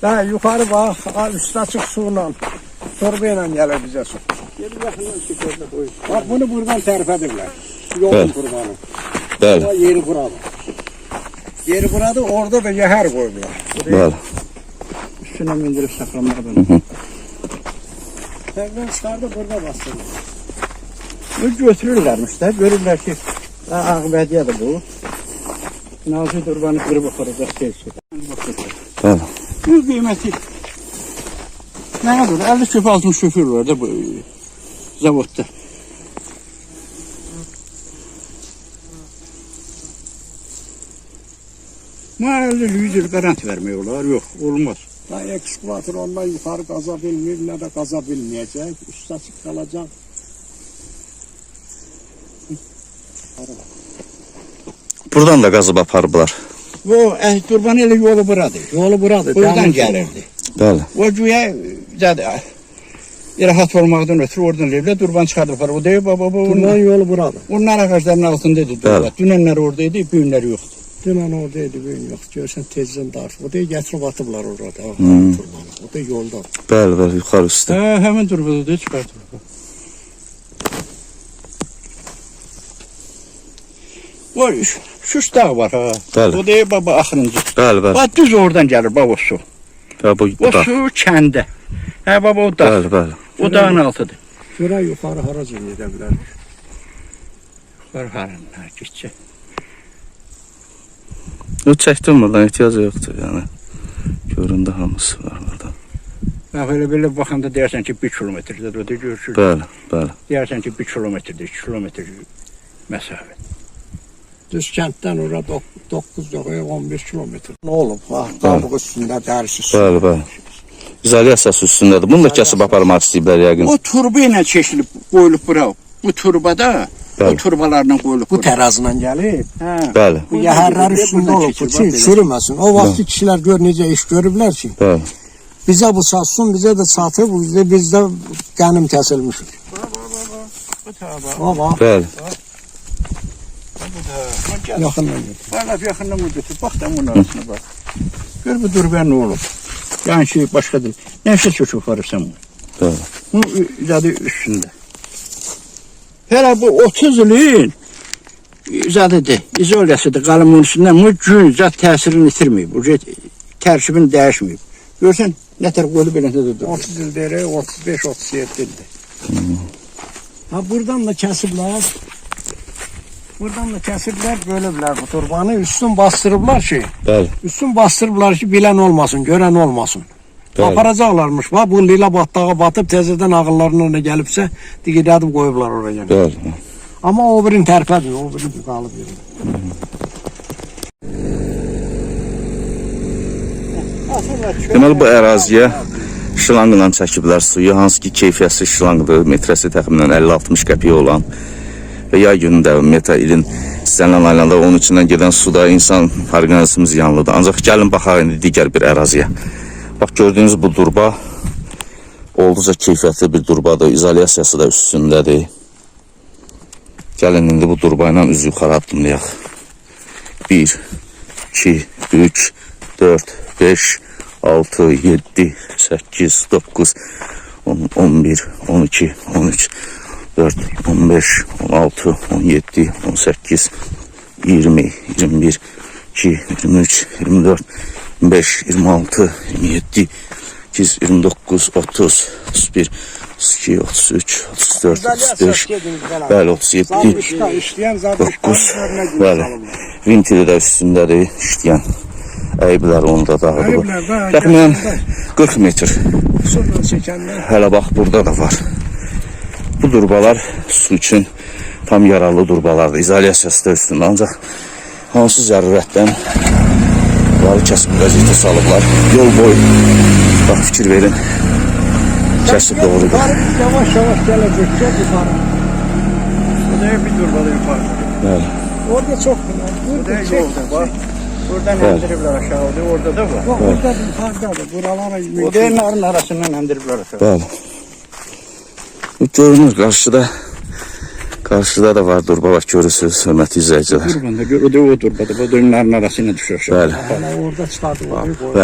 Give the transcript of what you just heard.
Ha yukarı bak, üstü açık suyla. Torbayla gelir bize su. Bak bunu buradan terf edirler. Yolun Evet. kurbanı. Bəli, Ama yeri burada. Yeri burada, orada da yehər koydular. bəli. Üstüne mindirip saklamaktan. Terden çıkardı burada bastırdı. Bu götürürlermiş de, görürler ki ha, Ağbediye'dir bu. Nazi Durban'ı kırıp okuracak şey. Bəli. Bu kıymeti ne kadar? 50 şoför 60 şoför var da bu e, zavodda. Mahalle 100 yıl garanti vermiyorlar. Yok olmaz. Da ekskavator ondan yukarı kaza bilmiyor ne de kaza bilmeyecek. Üst açık kalacak. Buradan da qazıb aparıblar. Bu eh, Durban ile yolu buradır. Yolu burada. Buradan demiş gelirdi. Bəli. O güya zaten rahat olmaktan ötürü oradan evle Durban çıkardılar. O değil baba bu. Bundan yolu burada. Onlar ağaçların altındaydı. Durban. Evet. Dünenler oradaydı, bugünler yoktu. Dünən oradaydı, bugün yok. Görsən tezdən darf. O da getirip atıblar orada. Hmm. o da yolda. Bəli, bəli, yuxarı üstə. Ha, hemen Durban'da da çıkardılar. O şu, dağ var ha. Bəli. O değil baba axırıncı. Bəli, bəli. Bak düz oradan gelir baba su. Bəli, bu O bu da. su kəndə. Ha baba o dağ. Bəli, bəli. O dağın altıdır. Şura yukarı harac edə bilər. Var harınlar geçecek. O çəkdim buradan ehtiyac yoxdur yəni. Göründə hamısı var burada. Bak öyle böyle bakanda dersen ki bir kilometredir. O da görüşür. Bəli, bəli. Dersen ki bir kilometredir, iki kilometre mesafe. Düz kənddən ora 9 yox, 11 kilometr. Nə olub? Ha, qabıq üstündə dərsi su. Bəli, bəli. İzolyasiyası üstündədir. Bunu da kəsib aparmaq istəyiblər yəqin. O turba ile çeşilip koyulup bura. Bu turbada o Bəli. turbalarla koyulup Bu tərəzindən gəlib. Ha. Bəli, Bu yəhərlər üstündə olub ki, çürüməsin. O vaxtı kişilər gör necə iş görüblər ki, bəli. bizə bu satsın, bizə də satıb, bizdə bizdə qənim kəsilmiş. Bu taba. O bax, Bəli. Gel. yaxından gör. Valla yakından götür? Bak da bunun arasına bak. Gör bu turba ne olur. Yani şey başka değil. Neyse çocuk var sen bunu. Bəli. Bu zaten üstünde. Hele bu 30 ilin zaten de izolyasıdır qalımın üstündən bu gün zat təsirini itirməyib. Bu tərkibini dəyişməyib. Görsən nətər qoyulub beləcə də durur. 30 il deyirək, 35 37 ildir. Ha buradan da kəsiblər. Buradan da kəsiblər, bölüblər bu turbanı, üstün bastırıblar ki, Bəli. üstün bastırıblar ki, bilən olmasın, görən olmasın. Bəli. Aparacaqlarmış. Bax bu lila batdağa batıb təzədən ağıllarına nə gəlibsə, digidədib qoyublar oraya. Bəli. Amma o birin tərpədir, o birin qalıb yerində. Deməli bu əraziyə şlanqla çəkiblər suyu, hansı ki keyfiyyətsiz şlanqdır, metrəsi təxminən 50-60 qəpik olan və yay günündə ümumiyyətlə ilin istənilən aylarında onun içindən gedən suda insan orqanizmi ziyanlıdır. Ancaq gəlin baxaq indi digər bir əraziyə. Bax gördüyünüz bu durba olduqca keyfiyyətli bir durbadır, izolyasiyası da üstündədir. Gəlin indi bu durba ilə üz yuxarı addımlayaq. 1 2 3 4 5 6 7 8 9 10 11 12 13 4 15 16 17 18 20 21 2 23 24 25 26 27 28 29 30 31 32 33 34 35 Bəli 37 Zadmışda işləyən zadmışda 9 Bəli. Vintili də üstündədir işləyən. Əyiblər onu da dağıdıb. Əyiblər, bəli. Təxminən 40 metr. Sonra çəkəndə Hələ bax burada da var. Bu durbalar su üçün tam yararlı durbalardır. İzolyasiyası da üstündə. Ancaq hansı zərurətdən bunları kəsib vəziyyətə salıblar. Yol boyu bax fikir verin. Kəsib doğru. yukarı yavaş yavaş gələcək yukarı. Bu da bir turbada yukarıda. Bəli. Orada çox günah. Bu da Burada yolda bak. Buradan Evet. endiriblər aşağıda, orada da var. Bak orada yukarıdadır. Buralara O da narın arasından endiriblər aşağı. Bəli. Bu Görünür qarşıda qarşıda da var durba var görürsünüz hörmətli izləyicilər. Turbanda gör, o da o turbada, bu narın arasına aşağı. Bəli. Orada çıxardılar. Bəli.